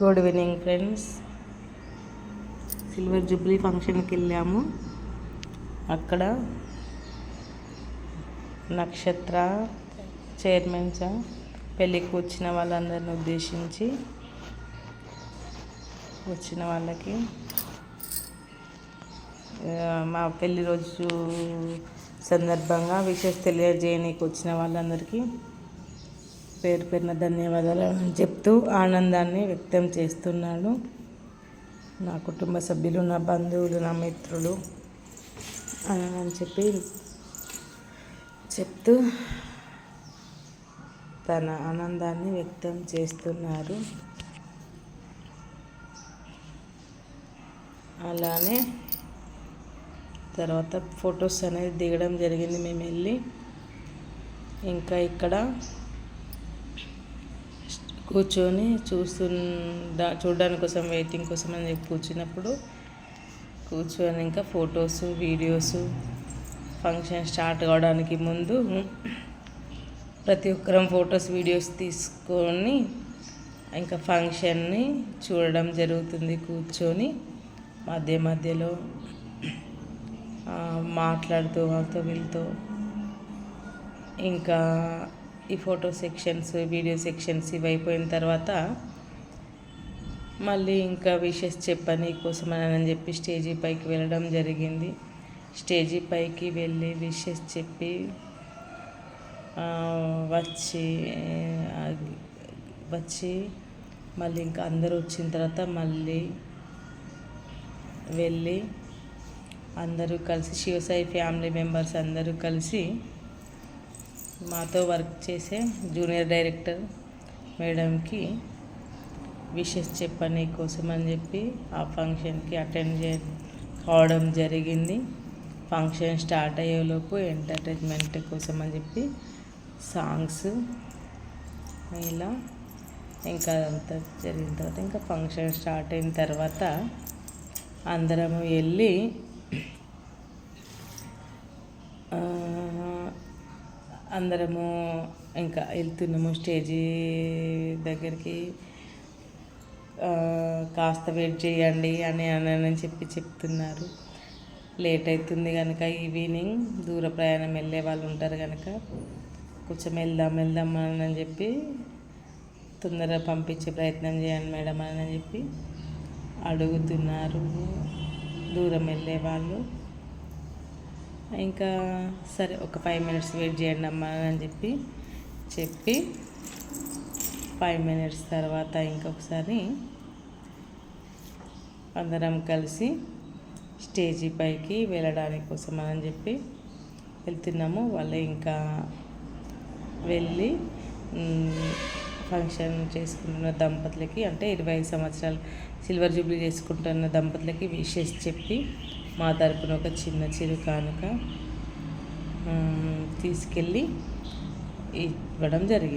Good evening friends. Silver jubilee ఫంక్షన్కి వెళ్ళాము. అక్కడ నక్షత్ర చైర్మన్స్ పెళ్ళికి వచ్చిన వాళ్ళందరిని ఉద్దేశించి వచ్చిన వాళ్ళకి మా పెళ్ళి రోజు సందర్భంగా విషెస్ తెలియజేయనీకి వచ్చిన వాళ్ళందరికీ పేరు పేరున ధన్యవాదాలు చెప్తూ ఆనందాన్ని వ్యక్తం చేస్తున్నాను. నా కుటుంబ సభ్యులు నా బంధువులు నా మిత్రులు అని చెప్పి చెప్తూ తన ఆనందాన్ని వ్యక్తం చేస్తున్నారు. అలానే తర్వాత ఫొటోస్ అనేది దిగడం జరిగింది. మేము వెళ్ళి ఇంకా ఇక్కడ కూర్చొని చూస్తు చూడడానికి కోసం వెయిటింగ్ కోసం అని చెప్పి కూర్చున్నప్పుడు కూర్చొని ఇంకా ఫొటోస్ వీడియోస్ ఫంక్షన్ స్టార్ట్ కావడానికి ముందు ప్రతి ఒక్కరం ఫొటోస్ వీడియోస్ తీసుకొని ఇంకా ఫంక్షన్ని చూడడం జరుగుతుంది. కూర్చొని మధ్య మధ్యలో మాట్లాడుతూ వాళ్ళతో వీళ్ళతో ఇంకా ఈ ఫోటో సెక్షన్స్ వీడియో సెక్షన్స్ ఇవి అయిపోయిన తర్వాత మళ్ళీ ఇంకా విషెస్ చెప్పని కోసం అని చెప్పి స్టేజీ పైకి వెళ్ళడం జరిగింది. స్టేజీ పైకి వెళ్ళి విషెస్ చెప్పి వచ్చి వచ్చి మళ్ళీ ఇంకా అందరూ వచ్చిన తర్వాత మళ్ళీ వెళ్ళి అందరూ కలిసి శివసాయి ఫ్యామిలీ మెంబర్స్ అందరూ కలిసి మాతో వర్క్ చేసే జూనియర్ డైరెక్టర్ మేడంకి విషెస్ చెప్పని కోసం అని చెప్పి ఆ ఫంక్షన్కి అటెండ్ చే కావడం జరిగింది. ఫంక్షన్ స్టార్ట్ అయ్యేలోపు ఎంటర్టైన్మెంట్ కోసం అని చెప్పి సాంగ్స్ ఇలా ఇంకా అదంతా జరిగిన తర్వాత ఇంకా ఫంక్షన్ స్టార్ట్ అయిన తర్వాత అందరము వెళ్ళి అందరము ఇంకా వెళ్తున్నాము స్టేజీ దగ్గరికి. కాస్త వెయిట్ చేయండి అని అని చెప్పి చెప్తున్నారు. లేట్ అవుతుంది కనుక ఈవినింగ్ దూర ప్రయాణం వెళ్ళే వాళ్ళు ఉంటారు కనుక కొంచెం వెళ్దాం వెళ్దాం అని చెప్పి తొందరగా పంపించే ప్రయత్నం చేయండి మేడం అని చెప్పి అడుగుతున్నారు. దూరం వెళ్ళే వాళ్ళు. ఇంకా సరే ఒక ఫైవ్ మినిట్స్ వెయిట్ చేయండి అమ్మా అని చెప్పి చెప్పి ఫైవ్ మినిట్స్ తర్వాత ఇంకొకసారి అందరం కలిసి స్టేజీ పైకి వెళ్ళడానికి కోసం అని చెప్పి వెళ్తున్నాము. వాళ్ళు ఇంకా వెళ్ళి ఫంక్షన్ చేసుకుంటున్న దంపతులకి అంటే ఇరవై సంవత్సరాలు సిల్వర్ జూబ్లీ చేసుకుంటున్న దంపతులకి విషెస్ చెప్పి మా తరపున ఒక చిన్న చిరు కానుక తీసుకెళ్ళి ఇవ్వడం జరిగింది.